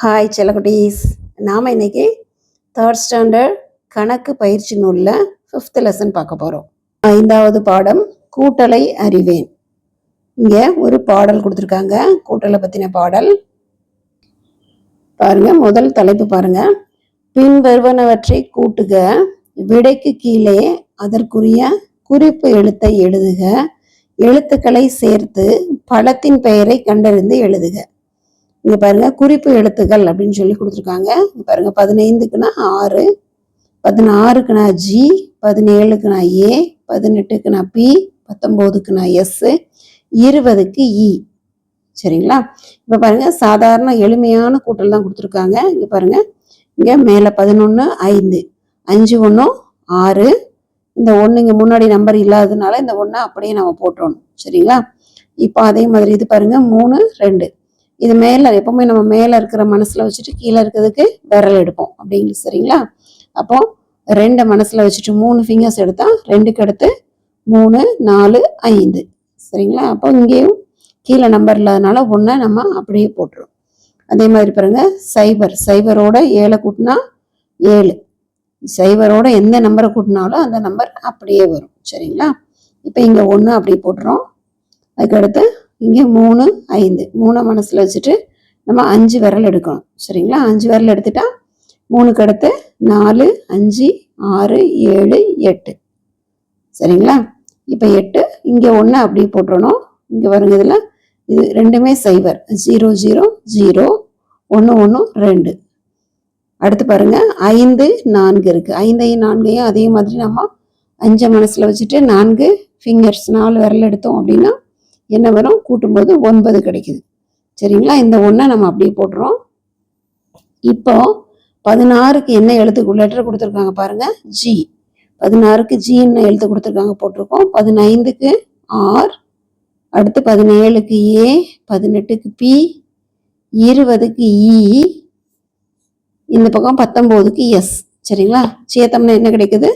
Hi செல்லகுட்டீஸ் நாம் இன்னைக்கு third standard கணக்கு பயிற்சி நூலில் ஃபிஃப்த் லெசன் பார்க்க போகிறோம் ஐந்தாவது பாடம் கூட்டலை அறிவேன். இங்கே ஒரு பாடல் கொடுத்துருக்காங்க. கூட்டலை பற்றின பாடல். பாருங்கள் முதல் தலைப்பு பாருங்கள் பின்வருவனவற்றை கூட்டுக விடைக்கு கீழே அதற்குரிய குறிப்பு எழுத்தை எழுதுக எழுத்துக்களை சேர்த்து பழத்தின் பெயரை கண்டறிந்து எழுதுக. இங்க பாருங்க குறிப்பு எழுத்துக்கள் அப்படின்னு சொல்லி கொடுத்துருக்காங்க. இங்க பாருங்க பதினைந்துக்குனா ஆறு பதினாறுக்குனா ஜி பதினேழுக்குனா ஏ பதினெட்டுக்குனா பி பத்தொம்போதுக்குனா எஸ் இருபதுக்கு இ சரிங்களா? இப்போ பாருங்க சாதாரண எளிமையான கூட்டல் தான் கொடுத்துருக்காங்க. இங்க பாருங்க இங்க மேலே பதினொன்று ஐந்து. அஞ்சு ஒன்றும் ஆறு. இந்த ஒன்று இங்கே முன்னாடி நம்பர் இல்லாததுனால இந்த ஒன்றை அப்படியே நம்ம போட்டுறணும். சரிங்களா? இப்போ அதே மாதிரி இது பாருங்க மூணு ரெண்டு. இது மேலே எப்பவுமே நம்ம மேலே இருக்கிற மனசில் வச்சுட்டு கீழே இருக்கிறதுக்கு விரல் எடுப்போம். அப்படிங்கிறது சரிங்களா? அப்போ ரெண்டு மனசில் வச்சுட்டு மூணு ஃபிங்கர்ஸ் எடுத்தால் ரெண்டுக்கு அடுத்து மூணு நாலு ஐந்து. சரிங்களா? அப்போ இங்கேயும் கீழே நம்பர் இல்லாதனால ஒன்றை நம்ம அப்படியே போட்டுரும் அதே மாதிரி பாருங்க சைபர் சைபரோட ஏழை கூட்டினா ஏழு. சைபரோட எந்த நம்பரை கூட்டினாலும் அந்த நம்பர் அப்படியே வரும். சரிங்களா? இப்போ இங்கே ஒன்று அப்படியே போட்டுரும் அதுக்கடுத்து இங்கே மூணு ஐந்து. மூணை மனசில் வச்சுட்டு நம்ம அஞ்சு விரல் எடுக்கணும். சரிங்களா? அஞ்சு விரல் எடுத்துட்டா மூணுக்கு அடுத்து நாலு அஞ்சு ஆறு ஏழு எட்டு. சரிங்களா? இப்போ எட்டு இங்கே ஒன்று அப்படியே போட்டுறணும். இங்கே வருங்க இதில். இது ரெண்டுமே சைபர் ஜீரோ ஜீரோ ஜீரோ ஒன்று ஒன்று ரெண்டு. அடுத்து பாருங்கள் ஐந்து நான்கு இருக்குது ஐந்தையும் நான்கையும் அதே மாதிரி நம்ம அஞ்சை மனசில் வச்சுட்டு நான்கு ஃபிங்கர்ஸ் நாலு விரல் எடுத்தோம் அப்படின்னா என்ன வரும்? கூட்டும்போது ஒன்பது கிடைக்குது. சரிங்களா? இந்த ஒன்றை நம்ம அப்படியே போட்டுறோம். இப்போ பதினாறுக்கு என்ன எழுத்து லெட்டர் கொடுத்துருக்காங்க பாருங்க. ஜி பதினாறுக்கு ஜி என்ன எழுத்து கொடுத்துருக்காங்க போட்டிருக்கோம். பதினைந்துக்கு ஆர் அடுத்து பதினேழுக்கு ஏ பதினெட்டுக்கு பி இருபதுக்கு இ இந்த பக்கம் பத்தொம்போதுக்கு எஸ் சரிங்களா? சேத்தம்னா என்ன கிடைக்குது?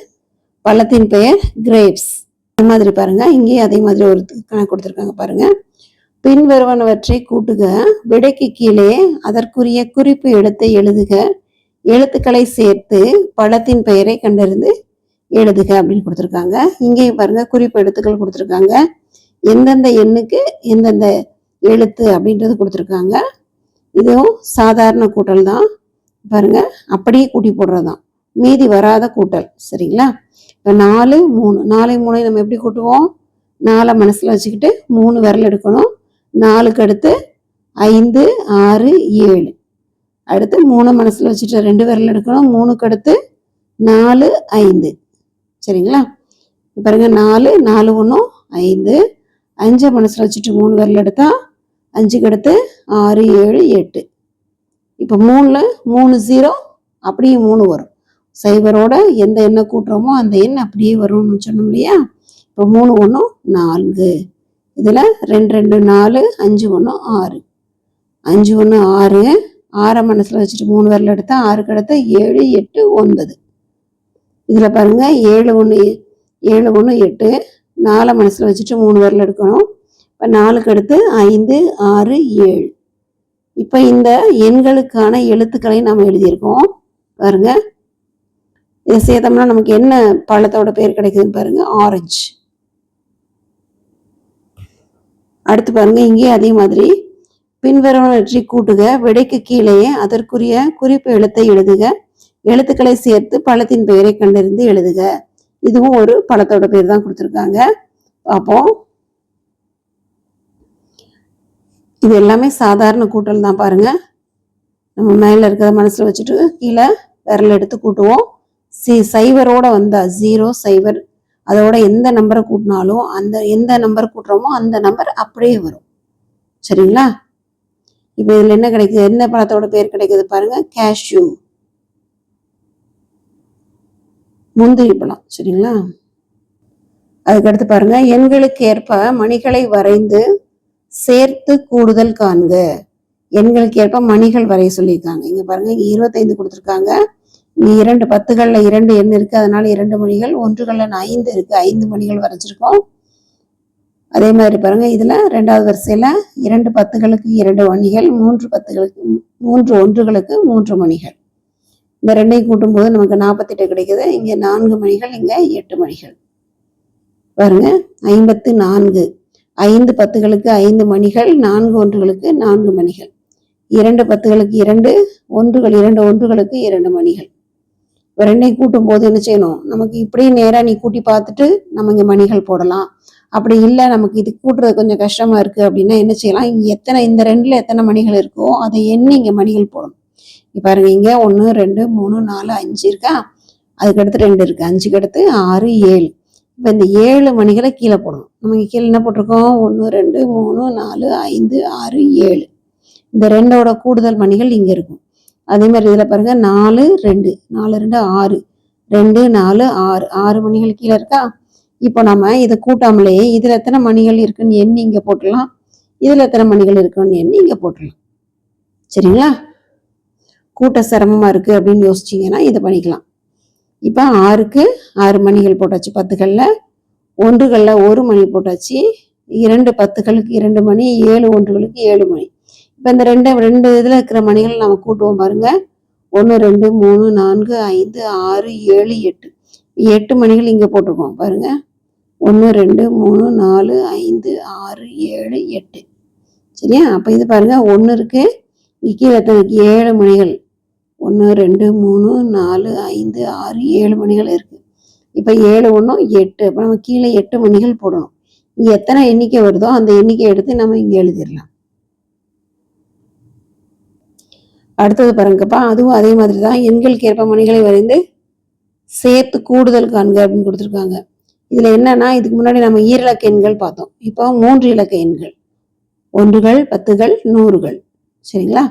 பழத்தின் பெயர் கிரேப்ஸ் இந்த மாதிரி பாருங்க. இங்கேயும் அதே மாதிரி ஒரு கணக்கு கொடுத்துருக்காங்க பாருங்க. பின்வருவனவற்றை கூட்டுக. விடைக்கு கீழே அதற்குரிய குறிப்பு எழுத்தை எழுதுக. எழுத்துக்களை சேர்த்து பழத்தின் பெயரை கண்டறிந்து எழுதுக அப்படின்னு கொடுத்துருக்காங்க. இங்கேயும் பாருங்க. குறிப்பு எழுத்துக்கள் கொடுத்துருக்காங்க. எந்தெந்த எண்ணுக்கு எந்தெந்த எழுத்து அப்படின்றது கொடுத்துருக்காங்க. இதுவும் சாதாரண கூட்டல் தான் பாருங்க. அப்படியே கூட்டி போடுறது தான் மீதி வராத கூட்டல். சரிங்களா? இப்போ நாலு மூணு. நாலு மூணு நம்ம எப்படி கூட்டுவோம்? நாலை மனசில் வச்சுக்கிட்டு மூணு விரல் எடுக்கணும். நாலுக்கு அடுத்து ஐந்து ஆறு ஏழு. அடுத்து மூணு மனசில் வச்சுட்டு ரெண்டு விரல் எடுக்கணும். மூணுக்கு அடுத்து நாலு ஐந்து. சரிங்களா? பாருங்க நாலு நாலு ஒன்றும் ஐந்து. அஞ்சை மனசில் வச்சுட்டு மூணு விரல் எடுத்தால் அஞ்சுக்கு அடுத்து ஆறு ஏழு எட்டு. இப்போ மூணில் மூணு ஜீரோ அப்படியே மூணு வரும். சைபரோட எந்த எண்ணெய் கூட்டுறோமோ அந்த எண் அப்படியே வரும்னு சொன்னோம் இல்லையா? இப்போ மூணு ஒன்றும் நான்கு. இதில் ரெண்டு ரெண்டு நாலு அஞ்சு ஒன்று ஆறு. அஞ்சு ஒன்று ஆறு. ஆறை மனசில் வச்சுட்டு மூணு விரல் எடுத்தா ஆறுக்கு அடுத்த ஏழு எட்டு ஒன்பது. இதில் பாருங்கள் ஏழு ஒன்று ஏழு ஒன்று எட்டு. நாலை மனசில் வச்சுட்டு மூணு விரல் எடுக்கணும். இப்போ நாலுக்கு அடுத்து ஐந்து ஆறு ஏழு. இப்போ இந்த எண்களுக்கான எழுத்துக்களை நாம் எழுதியிருக்கோம். பாருங்கள் இதை சேர்த்தோம்னா நமக்கு என்ன பழத்தோட பேர் கிடைக்குதுன்னு பாருங்க. ஆரஞ்சு அடுத்து பாருங்க இங்கே அதே மாதிரி. பின்வருவனவற்றை கூட்டுக விடைக்கு கீழேயே அதற்குரிய குறிப்பு எழுத்தை எழுதுக. எழுத்துக்களை சேர்த்து பழத்தின் பெயரை கண்டறிந்து எழுதுக. இதுவும் ஒரு பழத்தோட பேர் தான் கொடுத்துருக்காங்க. அப்போ இது எல்லாமே சாதாரண கூட்டல் தான் பாருங்க. நம்ம மேல இருக்கிறத மனசுல வச்சுட்டு கீழே விரல் எடுத்து கூட்டுவோம். சி சைவரோட வந்தா ஜீரோ சைவர். அதோட எந்த நம்பரை கூட்டினாலும் அந்த எந்த நம்பர் கூட்டுறோமோ அந்த நம்பர் அப்படியே வரும். சரிங்களா? இப்போ இதில் என்ன கிடைக்குது? என்ன பழத்தோட பேர் கிடைக்குது பாருங்க. கேஷ்யூ முந்திரி பழம். சரிங்களா? அதுக்கடுத்து பாருங்க. எண்களுக்கு ஏற்ப மணிகளை வரைந்து சேர்த்து கூடுதல் காண்க. எண்களுக்கு ஏற்ப மணிகள் வரைய சொல்லியிருக்காங்க. இங்க பாருங்க இருபத்தைந்து கொடுத்துருக்காங்க. இரண்டு பத்துகளில் இரண்டு எண் இருக்குது அதனால் இரண்டு மணிகள் ஒன்றுகளில் ஐந்து இருக்குது ஐந்து மணிகள் வரைஞ்சிருக்கோம். அதே மாதிரி பாருங்க இதில் ரெண்டாவது வரிசையில் இரண்டு பத்துகளுக்கு இரண்டு மணிகள் மூன்று பத்துகளுக்கு மூன்று ஒன்றுகளுக்கு மூன்று மணிகள் இந்த ரெண்டையும் கூட்டும்போது நமக்கு நாற்பத்தெட்டு கிடைக்குது. இங்கே நான்கு மணிகள் இங்கே எட்டு மணிகள் பாருங்க ஐம்பத்து நான்கு. ஐந்து பத்துகளுக்கு ஐந்து மணிகள் நான்கு ஒன்றுகளுக்கு நான்கு மணிகள் இரண்டு பத்துகளுக்கு இரண்டு ஒன்றுகள் இரண்டு ஒன்றுகளுக்கு இரண்டு மணிகள் ரெண்டையும் கூட்டும் போது என்ன செய்யணும்? நமக்கு இப்படியே நேராக நீ கூட்டி பார்த்துட்டு நம்ம இங்கே மணிகள் போடலாம். அப்படி இல்லை நமக்கு இது கூட்டுறது கொஞ்சம் கஷ்டமா இருக்கு அப்படின்னா என்ன செய்யலாம்? இங்கே எத்தனை இந்த ரெண்டுல எத்தனை மணிகள் இருக்கோ அதை எண்ணி இங்கே மணிகள் போடணும். இப்போ பாருங்க இங்கே ஒன்று ரெண்டு மூணு நாலு அஞ்சு இருக்கா? அதுக்கடுத்து ரெண்டு இருக்கு. அஞ்சுக்கு அடுத்து ஆறு ஏழு. இப்போ இந்த ஏழு மணிகளை கீழே போடணும். நம்ம இங்கே கீழே என்ன போட்டிருக்கோம்? ஒன்று ரெண்டு மூணு நாலு ஐந்து ஆறு ஏழு. இந்த ரெண்டோட கூடுதல் மணிகள் இங்கே இருக்கும். அதே மாதிரி இதில் பாருங்க நாலு ரெண்டு. நாலு ரெண்டு ஆறு. ரெண்டு நாலு ஆறு. ஆறு மணிகள் கீழே இருக்கா? இப்போ நம்ம இதை கூட்டாமலே இதில் எத்தனை மணிகள் இருக்குன்னு எண்ணி இங்கே போட்டுடலாம். இதில் எத்தனை மணிகள் இருக்குன்னு எண்ணி இங்கே போட்டுடலாம். சரிங்களா? கூட்ட சிரமமாக இருக்குது அப்படின்னு யோசிச்சிங்கன்னா இதை பண்ணிக்கலாம். இப்போ ஆறுக்கு ஆறு மணிகள் போட்டாச்சு பத்துக்கள்ல ஒன்றுகளில் ஒரு மணி போட்டாச்சு. இரண்டு பத்துகளுக்கு இரண்டு மணி ஏழு ஒன்றுகளுக்கு ஏழு மணி. இப்போ இந்த ரெண்டு ரெண்டு இதில் இருக்கிற மணிகள் நம்ம கூட்டுவோம் பாருங்க. ஒன்று ரெண்டு மூணு நான்கு ஐந்து ஆறு ஏழு எட்டு. எட்டு மணிகள் இங்கே போட்டிருக்கோம் பாருங்க. ஒன்று ரெண்டு மூணு நாலு ஐந்து ஆறு ஏழு எட்டு. சரியா? அப்போ இது பாருங்கள் ஒன்று இருக்குது இங்கே கீழே எத்தனை ஏழு மணிகள். ஒன்று ரெண்டு மூணு நாலு ஐந்து ஆறு ஏழு மணிகள் இருக்குது இப்போ ஏழு ஒன்றும் எட்டு. அப்போ நம்ம கீழே எட்டு மணிகள் போடணும். இங்கே எத்தனை எண்ணிக்கை வருதோ அந்த எண்ணிக்கை எடுத்து நம்ம இங்கே எழுதிடலாம். அடுத்தது பாருங்கப்பா. அதுவும் அதே மாதிரி தான் எண்களுக்கு ஏற்ப மணிகளை வரைந்து சேர்த்து கூடுதல் காண்க அப்படின்னு கொடுத்துருக்காங்க. இதில் என்னன்னா இதுக்கு முன்னாடி நம்ம ஈரிலக்க எண்கள் பார்த்தோம். இப்போ மூன்று இலக்க எண்கள். ஒன்றுகள் பத்துகள் நூறுகள். சரிங்களா?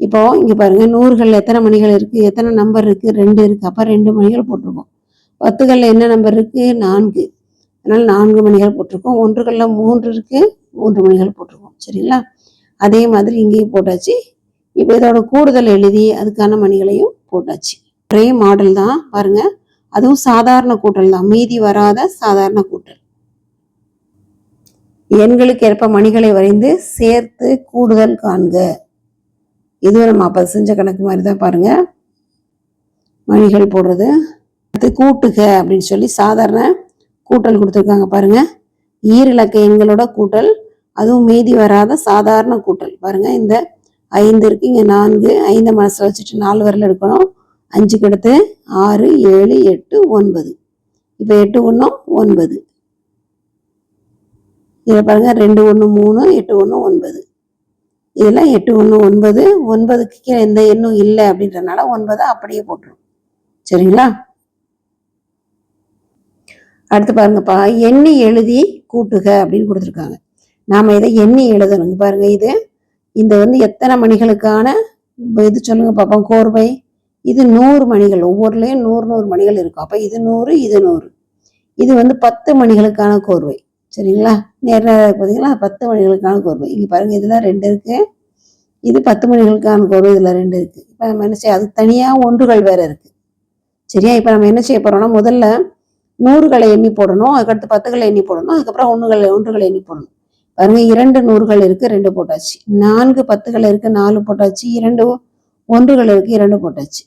இப்போ இங்கே பாருங்கள் நூறுகள் எத்தனை மணிகள் இருக்குது எத்தனை நம்பர் இருக்குது ரெண்டு இருக்கு. அப்போ ரெண்டு மணிகள் போட்டிருக்கோம். பத்துகளில் என்ன நம்பர் இருக்குது நான்கு. அதனால் நான்கு மணிகள் போட்டிருக்கோம். ஒன்றுகளில் மூன்று இருக்கு. மூன்று மணிகள் போட்டிருக்கோம். சரிங்களா? அதே மாதிரி இங்கேயும் போட்டாச்சு. இப்போ இதோட கூடுதல் எழுதி அதுக்கான மணிகளையும் போட்டாச்சு. ஒரே மாடல் தான் பாருங்க. அதுவும் சாதாரண கூட்டல் தான். மீதி வராத சாதாரண கூட்டல். எண்களுக்கு ஏற்ப மணிகளை வரைந்து சேர்த்து கூடுதல் காண்க. இதுவும் நம்ம அப்போ செஞ்ச கணக்கு மாதிரி தான் பாருங்க. மணிகள் போடுறது. அடுத்து கூட்டுக அப்படின்னு சொல்லி சாதாரண கூட்டல் கொடுத்துருக்காங்க பாருங்க. ஈரிலக்க எண்களோட கூட்டல். அதுவும் மீதி வராத சாதாரண கூட்டல். பாருங்க இந்த ஐந்து இருக்கு. இங்கே நான்கு ஐந்து மனசில் வச்சுட்டு நாலு வரல எடுக்கணும். அஞ்சுக்கு அடுத்து ஆறு ஏழு எட்டு ஒன்பது. இப்போ எட்டு ஒன்றும் ஒன்பது. இதில் பாருங்க ரெண்டு ஒன்று மூணு எட்டு ஒன்று ஒன்பது. இதெல்லாம் எட்டு ஒன்று ஒன்பது. ஒன்பதுக்கு கீழே எந்த எண்ணும் இல்லை அப்படின்றனால ஒன்பதை அப்படியே போட்டுரும். சரிங்களா? அடுத்து பாருங்கப்பா எண்ணி எழுதி கூட்டுக அப்படின்னு கொடுத்துருக்காங்க. நாம் இதை எண்ணி எழுதணுங்க பாருங்கள் இது இந்த வந்து எத்தனை மணிகளுக்கான இது சொல்லுங்க பாப்போம் கோர்வை. இது நூறு மணிகள் ஒவ்வொருலேயும் நூறு நூறு மணிகள் இருக்கும். அப்போ இது நூறு இது நூறு. இது வந்து பத்து மணிகளுக்கான கோர்வை. சரிங்களா? நேர பார்த்தீங்களா பத்து மணிகளுக்கான கோர்வை. இங்கே பாருங்கள் இதில் ரெண்டு இருக்குது இது பத்து மணிகளுக்கான கோர்வை இதில் ரெண்டு இருக்குது இப்போ நம்ம என்ன செய்ய அது தனியாக ஒன்றுகள் வேறு இருக்குது சரியா? இப்போ நம்ம என்ன செய்ய போகிறோம்னா முதல்ல நூறுகளை எண்ணி போடணும் அதுக்கடுத்து பத்துகளை எண்ணி போடணும் அதுக்கப்புறம் ஒன்றுகளை ஒன்றுகளை எண்ணி போடணும். பாருங்க இரண்டு நூறுகள் இருக்கு ரெண்டு போட்டாச்சு. நான்கு பத்துகள் இருக்கு நாலு போட்டாச்சு. இரண்டு ஒன்றுகள் இருக்கு இரண்டு போட்டாச்சு.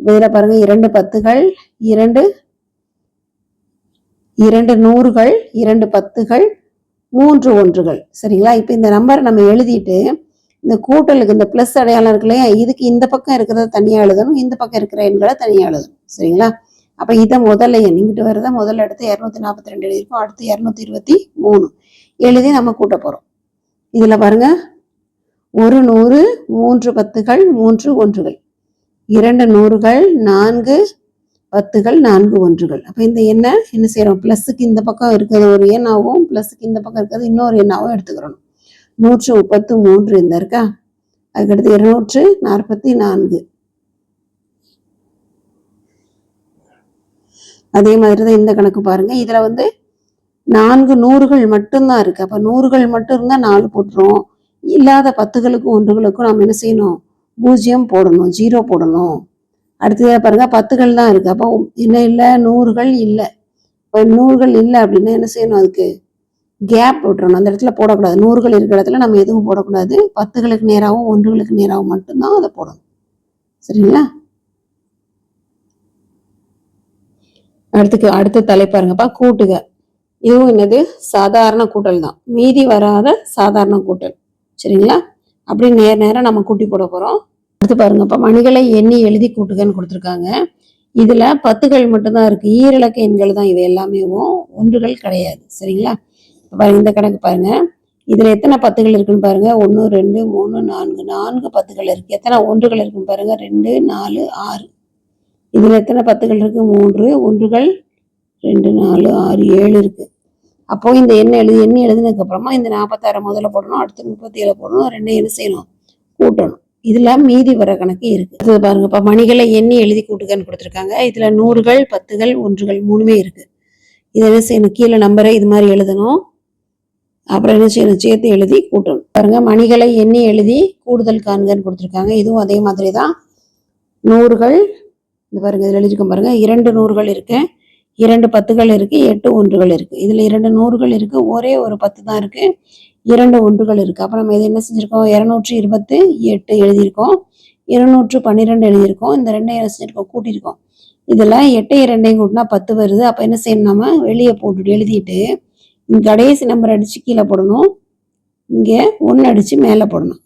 இதில் பாருங்க இரண்டு பத்துகள் இரண்டு இரண்டு நூறுகள் இரண்டு பத்துகள் மூன்று ஒன்றுகள். சரிங்களா? இப்போ இந்த நம்பர் நம்ம எழுதிட்டு இந்த கூட்டலுக்கு இந்த ப்ளஸ் அடையாளம் இருக்கு இல்லையா? இதுக்கு இந்த பக்கம் இருக்கிறத தனியாக எழுதணும் இந்த பக்கம் இருக்கிற எண்களை தனியாக எழுதணும். சரிங்களா? அப்போ இதை முதல்ல எண்ணிக்கிட்டு வரதை முதல்ல எடுத்து இரநூத்தி நாற்பத்தி ரெண்டு எழுதியிருக்கோம் அடுத்து இரநூத்தி இருபத்தி மூணு. எழுதி நம்ம கூட்ட போறோம். இதுல பாருங்க. ஒரு நூறு மூன்று பத்துகள் மூன்று ஒன்றுகள். இரண்டு நூறுகள் நான்கு பத்துகள் நான்கு ஒன்றுகள். அப்போ இந்த எண்ணை என்ன செய்யறோம்? ப்ளஸ்ஸுக்கு இந்த பக்கம் இருக்கிறது ஒரு எண்ணாவும் ப்ளஸ்ஸுக்கு இந்த பக்கம் இருக்கிறது இன்னொரு எண்ணாவும் எடுத்துக்கிறோம் நூற்று முப்பத்து மூன்று இந்த இருக்கா? அதுக்கடுத்து இருநூற்று நாற்பத்தி நான்கு. அதே மாதிரி தான் இந்த கணக்கு பாருங்க. இதில் வந்து நான்கு நூறுகள் மட்டும்தான் இருக்கு. அப்போ நூறுகள் மட்டும் இருந்தால் நாலு போட்டுரும் இல்லாத பத்துகளுக்கும் ஒன்றுகளுக்கும் நம்ம என்ன செய்யணும்? பூஜ்ஜியம் போடணும் ஜீரோ போடணும். அடுத்ததாக பாருங்க பத்துகள் தான் இருக்கு. அப்போ என்ன இல்லை? நூறுகள் இல்லை. இப்போ நூறுகள் இல்லை அப்படின்னா என்ன செய்யணும் அதுக்கு? கேப் விட்டுறணும் அந்த இடத்துல போடக்கூடாது. நூறுகள் இருக்கிற இடத்துல நம்ம எதுவும் போடக்கூடாது. பத்துகளுக்கு நேராகவும் ஒன்றுகளுக்கு நேராகவும் மட்டும்தான் அதை போடணும். சரிங்களா? அடுத்துக்கு அடுத்த தலைப்பாருங்கப்பா கூட்டுக. இதுவும் என்னது? சாதாரண கூட்டல் தான். மீதி வராத சாதாரண கூட்டல். சரிங்களா? அப்படி நேர நேரம் நம்ம கூட்டி போட போகிறோம் அடுத்து பாருங்கப்பா மணிகளை எண்ணி எழுதி கூட்டுகன்னு கொடுத்துருக்காங்க. இதில் பத்துகள் மட்டும்தான் இருக்குது ஈரிலக்க எண்கள் தான் இது எல்லாமே. ஒன்றுகள் கிடையாது. சரிங்களா? இப்போ பாருங்க இந்த கணக்கு பாருங்க. இதில் எத்தனை பத்துகள் இருக்குன்னு பாருங்க. ஒன்று ரெண்டு மூணு நான்கு. நான்கு பத்துகள் இருக்குது எத்தனை ஒன்றுகள் இருக்குன்னு பாருங்க. ரெண்டு நாலு ஆறு. இதில் எத்தனை பத்துகள் இருக்குது மூன்று. ஒன்றுகள் ரெண்டு நாலு ஆறு ஏழு இருக்குது அப்போ இந்த எண்ணெய் எழுதி எண்ணி எழுதினதுக்கு அப்புறமா இந்த நாற்பத்தாறு முதல்ல போடணும் அடுத்து முப்பத்தி ஏழு போடணும் ரெண்டையும் என்ன செய்யணும்? கூட்டணும். இதுல மீதி வர கணக்கு இருக்கு. அது பாருங்க இப்போ மணிகளை எண்ணி எழுதி கூட்டுக்கன்னு கொடுத்துருக்காங்க. இதுல நூறுகள் பத்துகள் ஒன்றுகள் மூணுமே இருக்கு. இதை என்ன செய்யணும்? கீழே நம்பரை இது மாதிரி எழுதணும். அப்புறம் என்ன செய்யணும்? சேர்த்து எழுதி கூட்டணும். பாருங்க மணிகளை எண்ணி எழுதி கூடுதல் காண்கன்னு கொடுத்துருக்காங்க. இதுவும் அதே மாதிரி தான் நூறுகள் இந்த பாருங்க இதில் எழுதிருக்கோம் பாருங்க இரண்டு நூறுகள் இருக்கேன் இரண்டு பத்துகள் இருக்கு எட்டு ஒன்றுகள் இருக்கு. இதுல இரண்டு நூறுகள் இருக்கு ஒரே ஒரு பத்து தான் இருக்கு. இரண்டு ஒன்றுகள் இருக்கு. அப்ப நம்ம இது என்ன செஞ்சிருக்கோம்? இருநூற்றி இருபத்தி எட்டு எழுதியிருக்கோம். இருநூற்று பன்னிரெண்டு எழுதியிருக்கோம். இந்த ரெண்டையும் என்ன செஞ்சிருக்கோம்? கூட்டியிருக்கோம். இதுல எட்டையும் ரெண்டையும் கூட்டினா பத்து வருது. அப்ப என்ன செய்யணும் நம்ம வெளியே போட்டுட்டு எழுதிட்டு இங்க கடைசி நம்பர் அடிச்சு கீழே போடணும். இங்க ஒன்று அடிச்சு மேலே போடணும்.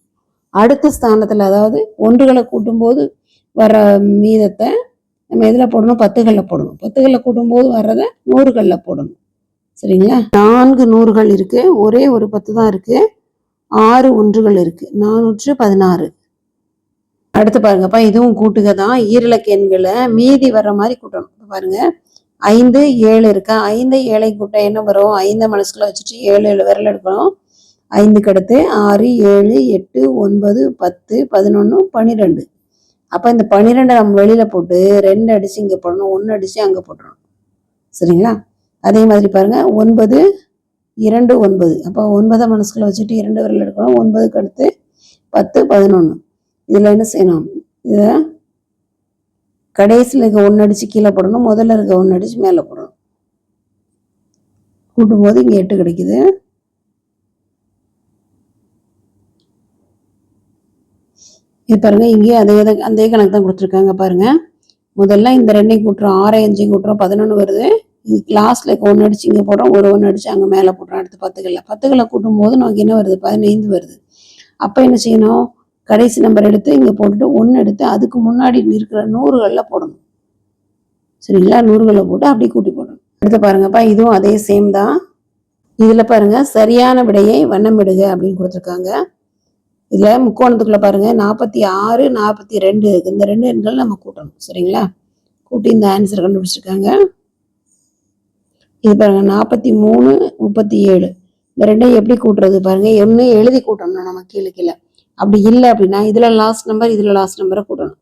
அடுத்த ஸ்தானத்துல அதாவது ஒன்றுகளை கூட்டும்போது வர மீதத்தை நம்ம எதில் போடணும்? பத்துகளில் போடணும். பத்துகளில் கூட்டும்போது வர்றதை நூறுகளில் போடணும். சரிங்களா? நான்கு நூறுகள் இருக்குது ஒரே ஒரு பத்து தான் இருக்குது ஆறு ஒன்றுகள் இருக்குது நானூற்று பதினாறு. அடுத்து பாருங்கப்பா இதுவும் கூட்டுக தான். ஈரிலக்க எண்களை மீதி வர்ற மாதிரி கூட்டணும். பாருங்கள் பாருங்க. ஐந்து ஏழு இருக்கா? ஐந்து ஏழை கூட்ட என்ன வரும்? ஐந்து மனசுக்குள்ள வச்சுட்டு ஏழு ஏழு விரல் எடுக்கணும். ஐந்துக்கு அடுத்து ஆறு ஏழு எட்டு ஒன்பது பத்து பதினொன்று பன்னிரெண்டு அப்போ இந்த பன்னிரெண்டை நம்ம வெளியில போட்டு ரெண்டு அடிச்சு இங்கே போடணும் ஒன்று அடிச்சு அங்கே போட்டுடணும் சரிங்களா? அதே மாதிரி பாருங்க ஒன்பது இரண்டு ஒன்பது. அப்போ ஒன்பதை மனசுக்குள்ள வச்சுட்டு இரண்டு விரல் எடுக்கணும் ஒன்பதுக்கு அடுத்து பத்து பதினொன்று இதில் என்ன செய்யணும்? இதை கடைசியில் இருக்க ஒன்று அடிச்சு கீழே போடணும் முதல்ல இருக்க ஒன்று அடிச்சு மேலே போடணும். கூட்டும்போது இங்கே எட்டு கிடைக்குது. இது பாருங்கள் இங்கேயும் அதே அதே கணக்கு தான் கொடுத்துருக்காங்க பாருங்கள் முதல்ல இந்த ரெண்டையும் கூட்டுறோம் ஆறு அஞ்சையும் கூட்டுறோம் பதினொன்று வருது. இது லாஸ்ட்ல ஒன்று அடிச்சு இங்கே போடுறோம் ஒரு ஒன்று அடிச்சு அங்கே மேலே போடுறோம் அடுத்து பத்துகளில் பத்துகளை கூட்டும் போது நமக்கு என்ன வருது? பதினைந்து வருது. அப்போ என்ன செய்யணும்? கடைசி நம்பர் எடுத்து இங்கே போட்டுட்டு ஒன்று எடுத்து அதுக்கு முன்னாடி இருக்கிற நூறுகளில் போடணும். சரிங்களா? நூறுகளில் போட்டு அப்படி கூட்டி போடணும். அடுத்து பாருங்கப்பா இதுவும் அதே சேம் தான். இதில் பாருங்க சரியான விடையை வண்ணமிடுக அப்படின்னு கொடுத்துருக்காங்க. இதில் முக்கோணத்துக்குள்ள பாருங்க நாற்பத்தி ஆறு நாற்பத்தி ரெண்டு. இந்த ரெண்டு எண்கள் நம்ம கூட்டணும் சரிங்களா? கூட்டி இந்த ஆன்சர் கண்டுபிடிச்சிருக்காங்க. இது பாருங்க நாற்பத்தி மூணு முப்பத்தி ஏழு. இந்த ரெண்டையும் எப்படி கூட்டுறது பாருங்க ஒன்று எழுதி கூட்டணும் நம்ம கீழே கீழே. அப்படி இல்லை அப்படின்னா இதில் லாஸ்ட் நம்பர் இதில் லாஸ்ட் நம்பரை கூட்டணும்.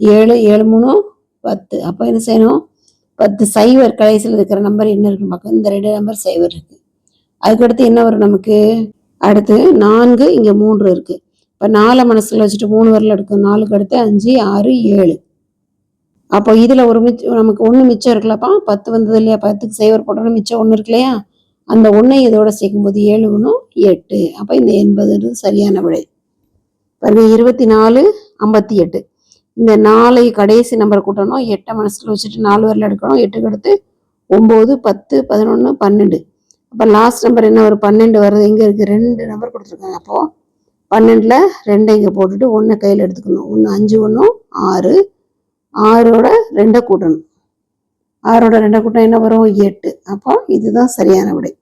ஏழு ஏழு மூணு பத்து. அப்போ என்ன செய்யணும்? பத்து சைவர் கடைசியில் இருக்கிற நம்பர் என்ன இருக்குன்னு பார்க்கணும். இந்த ரெண்டு நம்பர் சைவர் இருக்கு. அதுக்கடுத்து என்ன வரும் நமக்கு? அடுத்து நான்கு இங்கே மூன்று இருக்கு. இப்போ நாலு மனசில் வச்சுட்டு மூணு வரல எடுக்கும். நாலுக்கு அடுத்து அஞ்சு ஆறு ஏழு. அப்போ இதில் ஒரு மிச்சம் நமக்கு ஒன்று மிச்சம் இருக்குல்லப்பா. பத்து வந்தது இல்லையா? பத்துக்கு சைவர் போட்டோம்னா மிச்சம் ஒன்று இருக்கு இல்லையா? அந்த ஒன்றை இதோட சேர்க்கும்போது ஏழு ஒன்றும் எட்டு. அப்போ இந்த எண்பதுன்றது சரியான விடை. பாருங்க இருபத்தி நாலு ஐம்பத்தி எட்டு. இந்த நாலை கடைசி நம்பர் கூட்டணும். எட்டை மனசில் வச்சுட்டு நாலு வரல எடுக்கணும். எட்டுக்கு அடுத்து ஒம்பது பத்து பதினொன்று பன்னெண்டு. அப்போ லாஸ்ட் நம்பர் என்ன ஒரு பன்னெண்டு வருது எங்கே இருக்குது ரெண்டு நம்பர் கொடுத்துருக்காங்க. அப்போது பன்னெண்டில் ரெண்டை இங்கே போட்டுட்டு ஒன்றை கையில் எடுத்துக்கணும். ஒன்று அஞ்சு ஒன்றும் ஆறு. ஆறோட ரெண்டை கூட்டணும். ஆறோட ரெண்டை கூட்டம் என்ன வரும்? எட்டு. அப்போ இதுதான் சரியான விடை.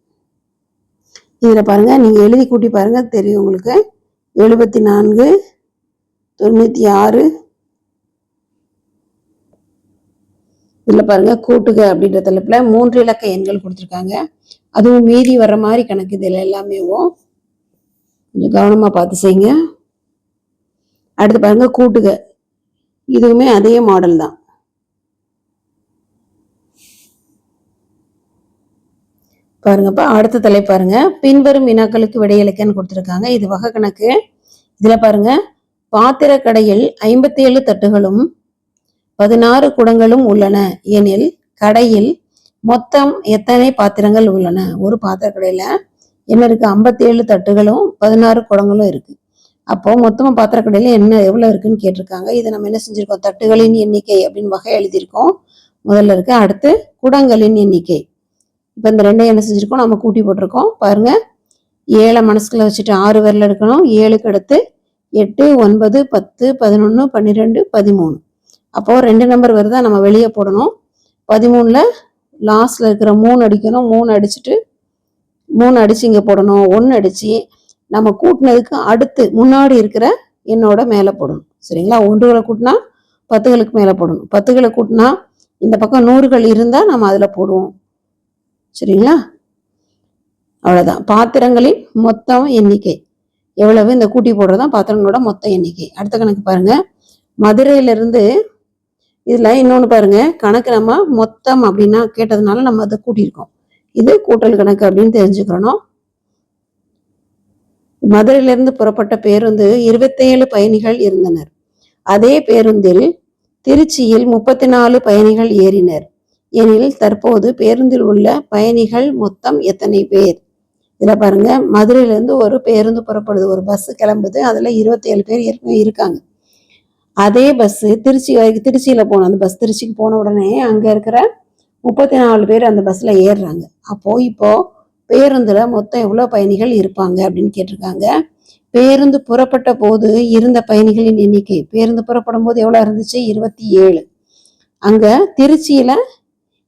இதில் பாருங்கள் நீங்கள் எழுதி கூட்டி பாருங்கள் தெரியும் உங்களுக்கு. எழுபத்தி நான்கு தொண்ணூற்றி ஆறு இதில் பாருங்கள் கூட்டுக அப்படின்ற தலைப்பில் மூன்று இலக்க எண்கள் கொடுத்துருக்காங்க. அதுவும் மீதி வர்ற மாதிரி கணக்கு இதில் எல்லாமேவும் கொஞ்சம் கவனமாக பார்த்து செய்யுங்க. அடுத்து பாருங்க கூட்டுக. இதுவுமே அதே மாடல் தான். பாருங்கப்பா அடுத்த தலை பாருங்க. பின்வரும் வினாக்களுக்கு விடையளிக்கன்னு கொடுத்துருக்காங்க. இது வகை கணக்கு. இதில் பாருங்க பாத்திர கடையில் ஐம்பத்தி ஏழு தட்டுகளும் பதினாறு குடங்களும் உள்ளன. எனில் கடையில் மொத்தம் எத்தனை பாத்திரங்கள் உள்ளன? ஒரு பாத்திர கடையில் என்ன இருக்குது ஐம்பத்தேழு தட்டுகளும் பதினாறு குடங்களும் இருக்குது அப்போ மொத்தமாக பாத்திரக்கடையில் என்ன எவ்வளோ இருக்குன்னு கேட்டிருக்காங்க. இதை நம்ம என்ன செஞ்சுருக்கோம்? தட்டுகளின் எண்ணிக்கை அப்படின்னு வகை எழுதியிருக்கோம். முதல்ல இருக்கு. அடுத்து குடங்களின் எண்ணிக்கை. இப்போ இந்த ரெண்டையும் என்ன செஞ்சுருக்கோம்? நம்ம கூட்டி போட்டிருக்கோம். பாருங்கள் ஏழை மனசுக்குள்ள வச்சுட்டு ஆறு விரல் எடுக்கணும். ஏழுக்கு அடுத்து எட்டு ஒன்பது பத்து பதினொன்று பன்னிரெண்டு பதிமூணு. அப்போ ரெண்டு நம்பர் வருதா? நம்ம வெளியே போடணும். பதிமூணில் லாஸ்ட்ல இருக்கிற மூணு அடிக்கணும். மூணு அடிச்சுட்டு மூணு அடிச்சு இங்கே போடணும் ஒன்று அடிச்சு நம்ம கூட்டினதுக்கு அடுத்து முன்னாடி இருக்கிற என்னோட மேலே போடணும். சரிங்களா? ஒன்றுகளை கூட்டினா பத்துகளுக்கு மேலே போடணும். பத்துகளை கூட்டினா இந்த பக்கம் நூறுகள் இருந்தால் நம்ம அதில் போடுவோம். சரிங்களா? அவ்வளோதான் பாத்திரங்களின் மொத்தம் எண்ணிக்கை. எவ்வளவு? இந்த கூட்டி போடுறதான் பாத்திரங்களோட மொத்த எண்ணிக்கை. அடுத்த கணக்கு பாருங்கள் மதுரையிலேருந்து இதில் இன்னொன்று பாருங்கள் கணக்கு நம்ம மொத்தம் அப்படின்னா கேட்டதுனால நம்ம அதை கூட்டியிருக்கோம். இது கூட்டல் கணக்கு அப்படின்னு தெரிஞ்சுக்கிறணும். மதுரையிலிருந்து புறப்பட்ட பேருந்து இருபத்தேழு பயணிகள் இருந்தனர். அதே பேருந்தில் திருச்சியில் முப்பத்தி நாலு பயணிகள் ஏறினர். எனில் தற்போது பேருந்தில் உள்ள பயணிகள் மொத்தம் எத்தனை பேர்? இதில் பாருங்க. மதுரையிலேருந்து ஒரு பேருந்து புறப்படுது. ஒரு பஸ் கிளம்புது. அதில் இருபத்தேழு பேர் ஏற்கனவே இருக்காங்க. அதே பஸ்ஸு திருச்சி வரைக்கும் திருச்சியில் போன அந்த பஸ் திருச்சிக்கு போன உடனே அங்கே இருக்கிற முப்பத்தி நாலு பேர் அந்த பஸ்ஸில் ஏறுறாங்க. அப்போது இப்போது பேருந்தில் மொத்தம் எவ்வளோ பயணிகள் இருப்பாங்க அப்படின்னு கேட்டிருக்காங்க. பேருந்து புறப்பட்ட போது இருந்த பயணிகளின் எண்ணிக்கை பேருந்து புறப்படும் போது எவ்வளோ இருந்துச்சு? இருபத்தி ஏழு. அங்கே திருச்சியில்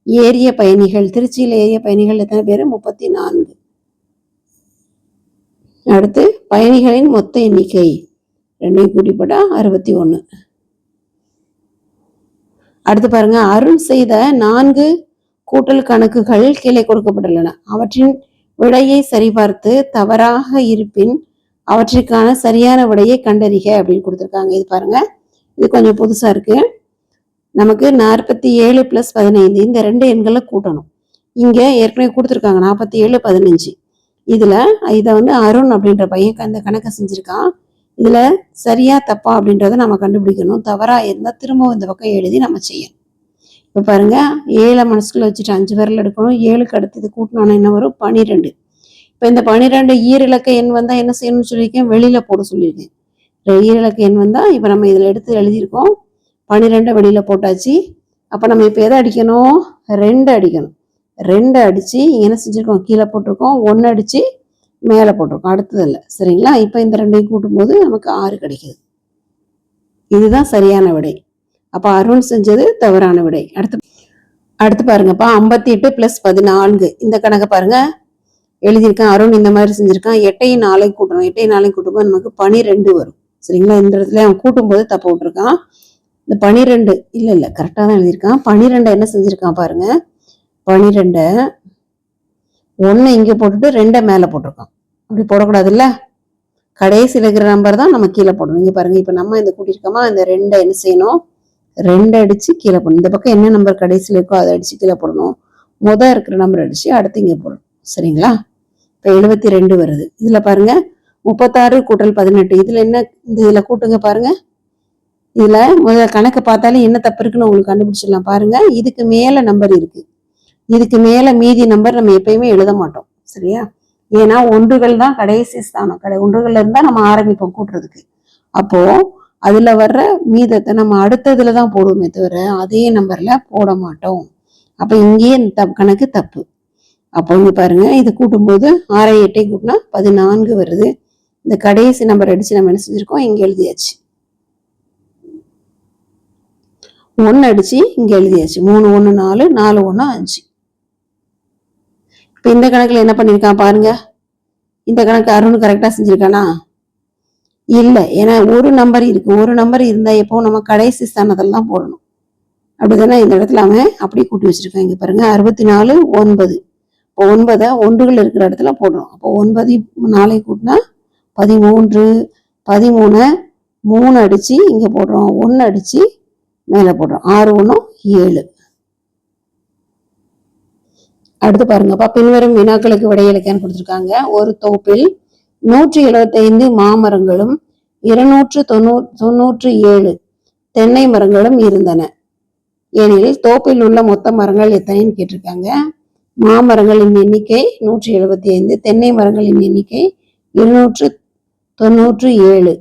ஏறிய பயணிகள் திருச்சியில் ஏறிய பயணிகள் எத்தனை பேர்? முப்பத்தி நான்கு அடுத்து பயணிகளின் மொத்த எண்ணிக்கை ரெண்டையும் கூட்டிப்பட்டால் அறுபத்தி ஒன்று அடுத்து பாருங்க அருண் செய்த நான்கு கூட்டல் கணக்குகள் கீழே கொடுக்கப்பட்டுள்ளன. அவற்றின் விடையை சரிபார்த்து தவறாக இருப்பின் அவற்றிற்கான சரியான விடையை கண்டறிக அப்படின்னு கொடுத்துருக்காங்க. இது பாருங்க. இது கொஞ்சம் புதுசா இருக்கு. நமக்கு நாற்பத்தி ஏழு பிளஸ் பதினைந்து இந்த ரெண்டு எண்களை கூட்டணும். இங்க ஏற்கனவே கொடுத்துருக்காங்க நாற்பத்தி ஏழு பதினஞ்சு. இதுல இதை வந்து அருண் அப்படின்ற பையன் அந்த கணக்கை செஞ்சிருக்கான். இதுல சரியா தப்பா அப்படின்றத நம்ம கண்டுபிடிக்கணும். தவறா இருந்தா திரும்பவும் இந்த பக்கம் எழுதி நம்ம செய்யணும். இப்போ பாருங்கள் ஏழை மனசுக்குள்ள வச்சுட்டு அஞ்சு விரல் எடுக்கணும் ஏழுக்கு அடுத்தது கூட்டினோன்னா என்ன வரும்? பனிரெண்டு. இப்போ இந்த பனிரெண்டு ஈரிலக்க எண் வந்தால் என்ன செய்யணும்னு சொல்லியிருக்கேன்? வெளியில் போட சொல்லியிருக்கேன். ஈரிலக்க எண் வந்தால் இப்போ நம்ம இதில் எடுத்து எழுதியிருக்கோம். பனிரெண்டை வெளியில் போட்டாச்சு. அப்போ நம்ம இப்போ எதை அடிக்கணும்? ரெண்டு அடிக்கணும். ரெண்டு அடித்து என்ன செஞ்சுருக்கோம்? கீழே போட்டிருக்கோம். ஒன்று அடித்து மேலே போட்டிருக்கோம். அடுத்தது இல்லை. சரிங்களா? இப்போ இந்த ரெண்டையும் கூட்டும்போது நமக்கு ஆறு கிடைக்குது. இதுதான் சரியான விடை. அப்போ அருண் செஞ்சது தவறான விடை. அடுத்து அடுத்து பாருங்கப்பா ஐம்பத்தி எட்டு பிளஸ் பதினான்கு. இந்த கணக்கை பாருங்க. எழுதியிருக்கேன் அருண் இந்த மாதிரி செஞ்சிருக்கான். எட்டையும் நாளைக்கு கூட்டணும். எட்டையும் நாளைக்கு கூட்டும்போது நமக்கு பனிரெண்டு வரும். சரிங்களா? இந்த இடத்துல அவன் கூட்டும்போது தப்பு விட்டுருக்கான். இந்த பனிரெண்டு இல்லை இல்லை கரெக்டாக தான் எழுதியிருக்கான். பனிரெண்டை என்ன செஞ்சிருக்கான் பாருங்க. பனிரெண்டை ஒன்று இங்கே போட்டுட்டு ரெண்டை மேலே போட்டிருக்கான். அப்படி போடக்கூடாதுல்ல? கடைசியில் இருக்கிற நம்பர் தான் நம்ம கீழே போடணும். இங்கே பாருங்க இப்போ நம்ம இந்த கூட்டியிருக்கோமா? இந்த ரெண்டை என்ன செய்யணும்? ரெண்டு அடிச்சு கீழே போடணும். இந்த பக்கம் என்ன நம்பர் கடைசியில் இருக்கோ அதை அடிச்சு கீழே போடணும். முத இருக்கிற நம்பர் அடிச்சு அடுத்து இங்கே போடணும். சரிங்களா? இப்போ எழுபத்தி ரெண்டு வருது. இதில் பாருங்க முப்பத்தாறு கூட்டல் பதினெட்டு. இதில் என்ன இந்த இதில் கூட்டுங்க பாருங்க. இதில் முதல்ல கணக்கு பார்த்தாலே என்ன தப்பு இருக்குன்னு உங்களுக்கு கண்டுபிடிச்சிடலாம். பாருங்க இதுக்கு மேலே நம்பர் இருக்கு. இதுக்கு மேலே மீதி நம்பர் நம்ம எப்பயுமே எழுத மாட்டோம். சரியா? ஏன்னா ஒன்றுகள் தான் கடைசி ஸ்தானம். கடை ஒன்றுகள்ல இருந்தா நம்ம ஆரம்பிப்போம் கூட்டுறதுக்கு. அப்போ அதில் வர்ற மீதத்தை நம்ம அடுத்ததுல தான் போடுவோமே தவிர அதே நம்பரில் போட மாட்டோம். அப்போ இங்கேயே இந்த தப் கணக்கு தப்பு. அப்போ வந்து பாருங்க இதை கூட்டும்போது ஆறை எட்டை கூட்டினா பதினான்கு வருது. இந்த கடைசி நம்பர் அடித்து நம்ம என்ன செஞ்சுருக்கோம்? இங்கே எழுதியாச்சு. ஒன்று அடிச்சு இங்கே எழுதியாச்சு. மூணு ஒன்று நாலு நாலு ஒன்று அஞ்சு. இப்போ இந்த கணக்கில் என்ன பண்ணியிருக்கான் பாருங்க. இந்த கணக்கு அருண் கரெக்டாக செஞ்சிருக்கானா? இல்லை. ஏன்னா ஒரு நம்பர் இருக்கு. ஒரு நம்பர் இருந்தால் எப்போ நம்ம கடைசி ஸ்தானத்துல தான் போடணும். அப்படிதானே? இந்த இடத்துல அவன் அப்படி கூட்டி வச்சிருக்கான் இங்க பாருங்க. அறுபத்தி நாலு ஒன்பது. இப்போ ஒன்பதை ஒன்றுகள் இருக்கிற இடத்துல போடணும். அப்போ ஒன்பது நாளை கூட்டினா பதிமூன்று. பதிமூணு மூணு அடிச்சு இங்கே போடுறோம். ஒன்று அடிச்சு மேலே போடுறோம். ஆறு ஒன்றும் ஏழு. அடுத்து பாருங்கப்பா பின்வரும் வினாக்களுக்கு விடையளிக்கான்னு கொடுத்துருக்காங்க. ஒரு தோப்பில் நூற்றி எழுபத்தைந்து மாமரங்களும் இருநூற்று தொண்ணூ தொண்ணூற்று ஏழு தென்னை மரங்களும் இருந்தன. ஏனெனில் தோப்பில் உள்ள மொத்த மரங்கள் எத்தனைன்னு கேட்டிருக்காங்க? மாமரங்களின் எண்ணிக்கை நூற்றி எழுபத்தி ஐந்து தென்னை மரங்களின் எண்ணிக்கை இருநூற்று தொண்ணூற்று ஏழு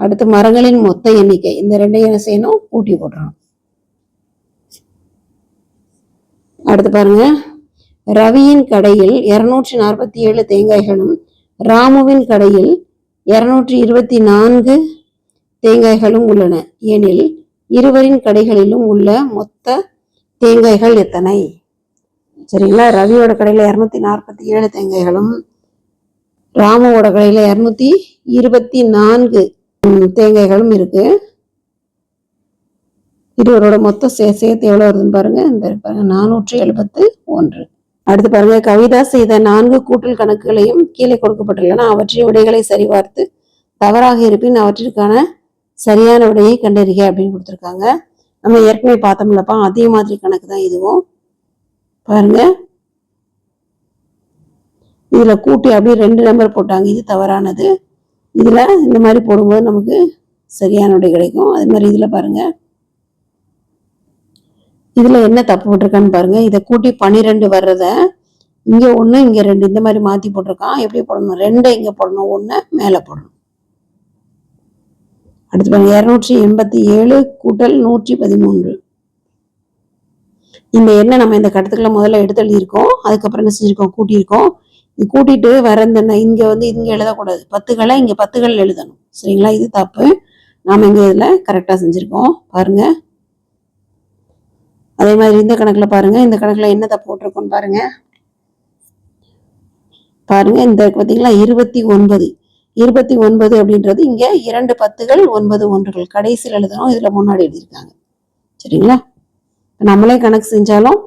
அடுத்து மரங்களின் மொத்த எண்ணிக்கை. இந்த ரெண்டையும் என்ன செய்யணும்? கூட்டி போட்டுறோம் அடுத்து பாருங்க. ரவியின் கடையில் இருநூற்றி நாற்பத்தி ஏழு தேங்காய்களும் ராமுவின் கடையில் இருநூற்றி இருபத்தி நான்கு தேங்காய்களும் உள்ளன. எனில் இருவரின் கடைகளிலும் உள்ள மொத்த தேங்காய்கள் எத்தனை? சரிங்களா? ரவியோட கடையில் இரநூத்தி நாற்பத்தி ஏழு தேங்காய்களும் ராமுவோட கடையில் இரநூத்தி இருபத்தி நான்கு தேங்காய்களும் இருக்கு. இருவரோட மொத்த சே சேர்த்து எவ்வளோ வருதுன்னு பாருங்கள் இந்த பாருங்கள் நானூற்றி எழுபத்து ஒன்று. அடுத்து பாருங்க கவிதா செய்த நான்கு கூட்டல் கணக்குகளையும் கீழே கொடுக்கப்பட்டுள்ளன. அவற்றின் விடைகளை சரிபார்த்து தவறாக இருப்பின் அவற்றிற்கான சரியான விடையை கண்டறிக அப்படின்னு கொடுத்துருக்காங்க. நம்ம ஏற்கனவே பார்த்தோம்லப்பா அதே மாதிரி கணக்கு தான் இதுவும். பாருங்க. இதில் கூட்டி அப்படியே ரெண்டு நம்பர் போட்டாங்க. இது தவறானது. இதில் இந்த மாதிரி போடும்போது நமக்கு சரியான விடை கிடைக்கும். அது மாதிரி இதில் பாருங்கள் இதில் என்ன தப்பு போட்டிருக்கான்னு பாருங்க. இதை கூட்டி பன்னிரெண்டு வர்றத இங்கே ஒன்று இங்கே ரெண்டு இந்த மாதிரி மாற்றி போட்டிருக்கான். எப்படி போடணும்? ரெண்டை இங்கே போடணும் ஒன்று மேலே போடணும். அடுத்து பாருங்க இரநூற்றி எண்பத்தி ஏழு கூட்டல் நூற்றி பதிமூன்று. இந்த எண்ணெய் நம்ம இந்த கட்டத்துக்குள்ள முதல்ல எடுத்து எழுதியிருக்கோம். அதுக்கப்புறம் என்ன செஞ்சுருக்கோம்? கூட்டியிருக்கோம். இது கூட்டிட்டு வர இந்த இங்கே வந்து இங்கே எழுதக்கூடாது. பத்துகளை இங்கே பத்துகள் எழுதணும். சரிங்களா? இது தப்பு. நாம் இங்கே இதில் கரெக்டாக செஞ்சுருக்கோம். பாருங்கள் அதே மாதிரி இந்த கணக்குல பாருங்க. இந்த கணக்குல என்ன போட்டிருக்கோன்னு பாருங்கள் பாருங்க. பாருங்க இந்த பார்த்தீங்களா? இருபத்தி ஒன்பது. இருபத்தி ஒன்பது அப்படின்றது இங்கே இரண்டு பத்துகள் ஒன்பது ஒன்றுகள். கடைசியில் எழுதணும். இதுல முன்னாடி எழுதியிருக்காங்க. சரிங்களா? நம்மளே கணக்கு செஞ்சாலும்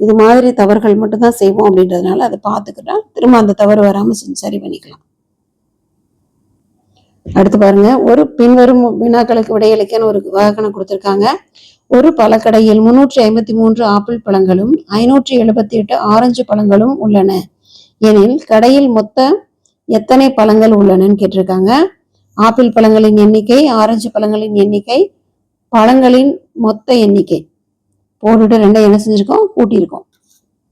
இது மாதிரி தவறுகள் மட்டும்தான் செய்வோம் அப்படின்றதுனால அதை பார்த்துக்கிட்டா திரும்ப அந்த தவறு வராம செஞ்சு சரி பண்ணிக்கலாம். அடுத்து பாருங்க. ஒரு பின்வரும் வினாக்களுக்கு விடையளிக்கன்னு ஒரு வாகனம் கொடுத்திருக்காங்க. ஒரு பழக்கடையில் முன்னூற்றி ஐம்பத்தி மூன்று ஆப்பிள் பழங்களும் ஐநூற்றி எழுபத்தி எட்டு ஆரஞ்சு பழங்களும் உள்ளன. எனில் கடையில் மொத்த எத்தனை பழங்கள் உள்ளனன்னு கேட்டிருக்காங்க. ஆப்பிள் பழங்களின் எண்ணிக்கை ஆரஞ்சு பழங்களின் எண்ணிக்கை பழங்களின் மொத்த எண்ணிக்கை. போட்டுட்டு ரெண்டை என்ன செஞ்சிருக்கோம்? கூட்டியிருக்கோம்.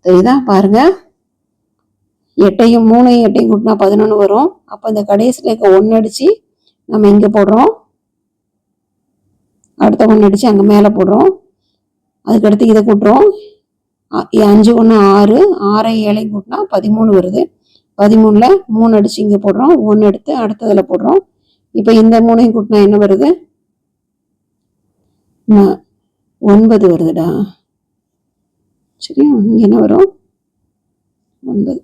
தெரியுதா? பாருங்க. எட்டையும் மூணையும் எட்டையும் கூட்டினா பதினொன்று வரும். அப்போ இந்த கடைசியில் இருக்க ஒன்று அடித்து நம்ம இங்கே போடுறோம். அடுத்த ஒன்று அடித்து அங்கே மேலே போடுறோம். அதுக்கடுத்து இதை கூட்டுறோம். அஞ்சு ஒன்று ஆறு ஆறை ஏழை கூட்டினா பதிமூணு வருது. பதிமூணில் மூணு அடித்து இங்கே போடுறோம். ஒன்று எடுத்து அடுத்ததில் போடுறோம். இப்போ இந்த மூணையும் கூட்டினா என்ன வருது? ஒன்பது வருதுடா. சரியா? இங்கே என்ன வரும்? ஒன்பது.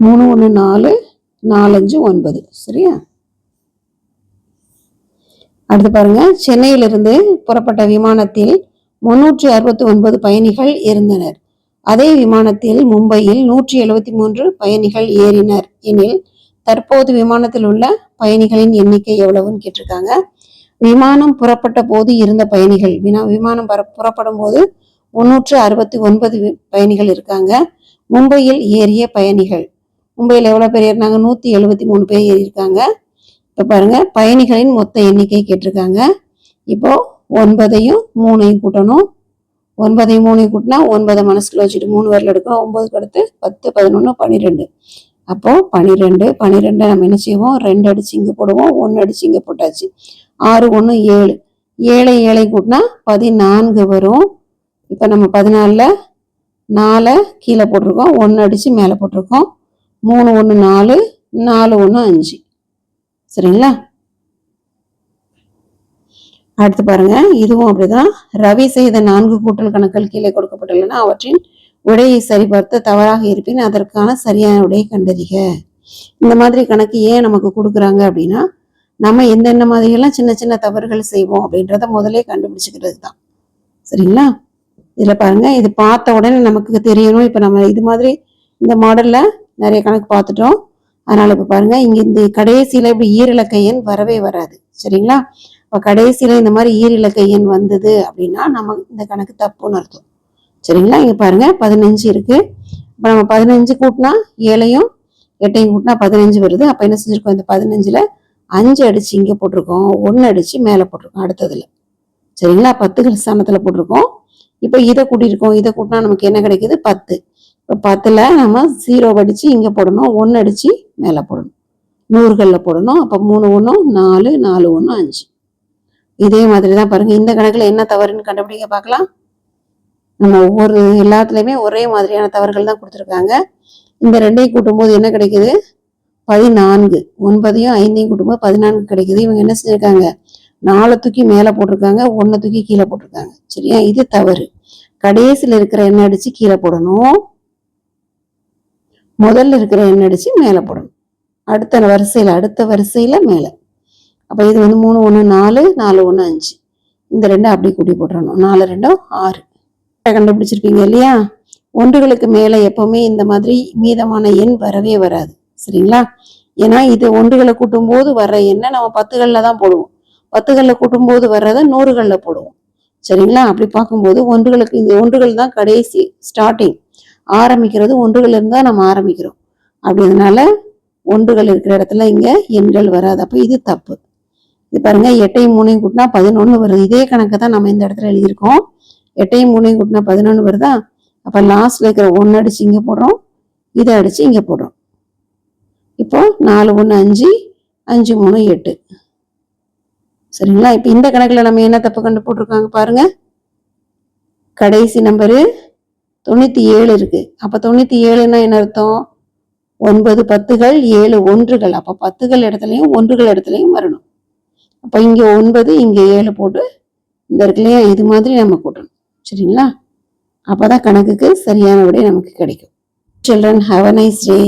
மூணு ஒன்று நாலு நாலஞ்சு ஒன்பது. சரியா? அடுத்து பாருங்க. சென்னையிலிருந்து புறப்பட்ட விமானத்தில் முன்னூற்றி அறுபத்தி ஒன்பது பயணிகள் இருந்தனர் அதே விமானத்தில் மும்பையில் நூற்றி எழுபத்தி மூன்று பயணிகள் ஏறினர். எனில் தற்போது விமானத்தில் உள்ள பயணிகளின் எண்ணிக்கை எவ்வளவுன்னு கேட்டிருக்காங்க. விமானம் புறப்பட்ட போது இருந்த பயணிகள் வினா விமானம் பர புறப்படும் போது முன்னூற்று அறுபத்தி ஒன்பது பயணிகள் இருக்காங்க. மும்பையில் ஏறிய பயணிகள் மும்பையில் எவ்வளோ பேர் ஏறினாங்க? நூற்றி எழுபத்தி மூணு பேர் ஏறியிருக்காங்க. இப்போ பாருங்கள் பயணிகளின் மொத்த எண்ணிக்கை கேட்டிருக்காங்க. இப்போது ஒன்பதையும் மூணையும் கூட்டணும். ஒன்பதையும் மூணையும் கூட்டினா ஒன்பதை மனசுக்குள்ள வச்சுட்டு மூணு வரல எடுக்கணும். ஒம்பதுக்கு அடுத்து பத்து பதினொன்று பன்னிரெண்டு அப்போது பன்னிரெண்டு பன்னிரெண்டை நம்ம என்ன செய்வோம்? ரெண்டு அடிச்சு இங்கே போடுவோம். ஒன்று அடிச்சு இங்கே போட்டாச்சு. ஆறு ஒன்று ஏழு. ஏழை ஏழை கூட்டினா பதினான்கு வரும். இப்போ நம்ம பதினாலில் நாலை கீழே போட்டிருக்கோம். ஒன்று அடித்து மேலே போட்டிருக்கோம். மூணு ஒன்று நாலு நாலு ஒன்று அஞ்சு. சரிங்களா? அடுத்து பாருங்க. இதுவும் அப்படிதான். ரவி செய்த நான்கு கூட்டல் கணக்கள் கீழே கொடுக்கப்பட்டுள்ளன. அவற்றின் விடையை சரிபார்த்து தவறாக இருப்பின் அதற்கான சரியான விடையை கண்டறிக. இந்த மாதிரி கணக்கு ஏன் நமக்கு கொடுக்குறாங்க அப்படின்னா நம்ம எந்தெந்த மாதிரியெல்லாம் சின்ன சின்ன தவறுகள் செய்வோம் அப்படின்றத முதலே கண்டுபிடிச்சிக்கிறது தான். சரிங்களா? இதில் பாருங்க. இது பார்த்த உடனே நமக்கு தெரியணும். இப்போ நம்ம இது மாதிரி இந்த மாடல்ல நிறைய கணக்கு பார்த்துட்டோம். அதனால இப்போ பாருங்க இங்க இந்த கடைசியில இப்படி ஈரிலக்க எண் வரவே வராது. சரிங்களா? இப்போ கடைசியில இந்த மாதிரி ஈரிலக்க எண் வந்தது அப்படின்னா நம்ம இந்த கணக்கு தப்புன்னு அர்த்தம். சரிங்களா? இங்க பாருங்க பதினஞ்சு இருக்கு. இப்போ நம்ம பதினஞ்சு கூட்டினா ஏழையும் எட்டையும் கூட்டினா பதினஞ்சு வருது. அப்போ என்ன செஞ்சிருக்கோம்? இந்த பதினஞ்சுல அஞ்சு அடிச்சு இங்கே போட்டிருக்கோம். ஒன்று அடிச்சு மேலே போட்டிருக்கோம் அடுத்ததுல. சரிங்களா? பத்துகள் ஸ்தானத்தில் போட்டிருக்கோம். இப்போ இதை கூட்டியிருக்கோம். இதை கூட்டினா நமக்கு என்ன கிடைக்குது? பத்து. இப்போ பத்தில் நம்ம ஜீரோ அடித்து இங்கே போடணும் ஒன்று அடித்து மேலே போடணும். நூறுகளில் போடணும் அப்போ மூணு ஒன்றும் நாலு நாலு ஒன்று அஞ்சு. இதே மாதிரி தான் பாருங்கள் இந்த கணக்கில் என்ன தவறுன்னு கண்டுபிடிக்க பார்க்கலாம். நம்ம ஒவ்வொரு எல்லாத்துலேயுமே ஒரே மாதிரியான தவறுகள் தான் கொடுத்துருக்காங்க. இந்த ரெண்டையும் கூட்டும்போது என்ன கிடைக்குது? பதினான்கு. ஒன்பதையும் ஐந்தையும் கூட்டும்போது பதினான்கு கிடைக்குது. இவங்க என்ன செஞ்சுருக்காங்க? நாலு தூக்கி மேலே போட்டிருக்காங்க ஒன்றை தூக்கி கீழே போட்டிருக்காங்க. சரியா? இது தவறு. கடைசியில் இருக்கிற எண்ணெய் அடித்து கீழே போடணும். முதல்ல இருக்கிற எண்ணெய் அடித்து மேலே போடணும். அடுத்த வரிசையில் அடுத்த வரிசையில் மேலே. அப்போ இது வந்து மூணு ஒன்று நாலு நாலு ஒன்று அஞ்சு. இந்த ரெண்டும் அப்படி கூட்டி போட்டுறணும். நாலு ரெண்டும் ஆறு. கண்டுபிடிச்சிருப்பீங்க இல்லையா? ஒன்றுகளுக்கு மேலே எப்பவுமே இந்த மாதிரி மீதமான எண் வரவே வராது. சரிங்களா? ஏன்னா இது ஒன்றுகளை கூட்டும்போது வர்ற எண்ணை நம்ம பத்துகளில் தான் போடுவோம். பத்துகளில் கூட்டும்போது வர்றதை நூறுகளில் போடுவோம். சரிங்களா? அப்படி பார்க்கும்போது ஒன்றுகளுக்கு இந்த ஒன்றுகள் தான் கடைசி ஸ்டார்டிங் ஆரம்பிக்கிறது ஒன்றுகள் இருந்தால் நம்ம ஆரம்பிக்கிறோம். அப்படின்றனால ஒன்றுகள் இருக்கிற இடத்துல இங்கே எண்கள் வராது. அப்போ இது தப்பு. இது பாருங்க எட்டையும் மூணையும் கூட்டினா பதினொன்று வருது. இதே கணக்கு தான் நம்ம இந்த இடத்துல எழுதியிருக்கோம். எட்டையும் மூணையும் கூட்டினா பதினொன்று வருதா? அப்போ லாஸ்ட்ல இருக்கிற ஒன்று அடிச்சு இங்கே போடுறோம். இதை அடிச்சு இங்கே போடுறோம். இப்போ நாலு ஒன்று அஞ்சு அஞ்சு மூணு எட்டு. சரிங்களா? இப்போ இந்த கணக்கில் நம்ம என்ன தப்பு கண்டு போட்டிருக்காங்க பாருங்க. கடைசி நம்பரு தொண்ணூற்றி ஏழு இருக்குது அப்போ தொண்ணூற்றி ஏழுன்னா என்ன அர்த்தம்? ஒன்பது பத்துகள் ஏழு ஒன்றுகள். அப்போ பத்துகள் இடத்துலையும் ஒன்றுகள் இடத்துலையும் வரணும். அப்போ இங்கே ஒன்பது இங்கே ஏழு போட்டு இந்த இடத்துலையே இது மாதிரி நம்ம கூட்டணும். சரிங்களா? அப்போ தான் கணக்குக்கு சரியான விடை நமக்கு கிடைக்கும். Children have a nice day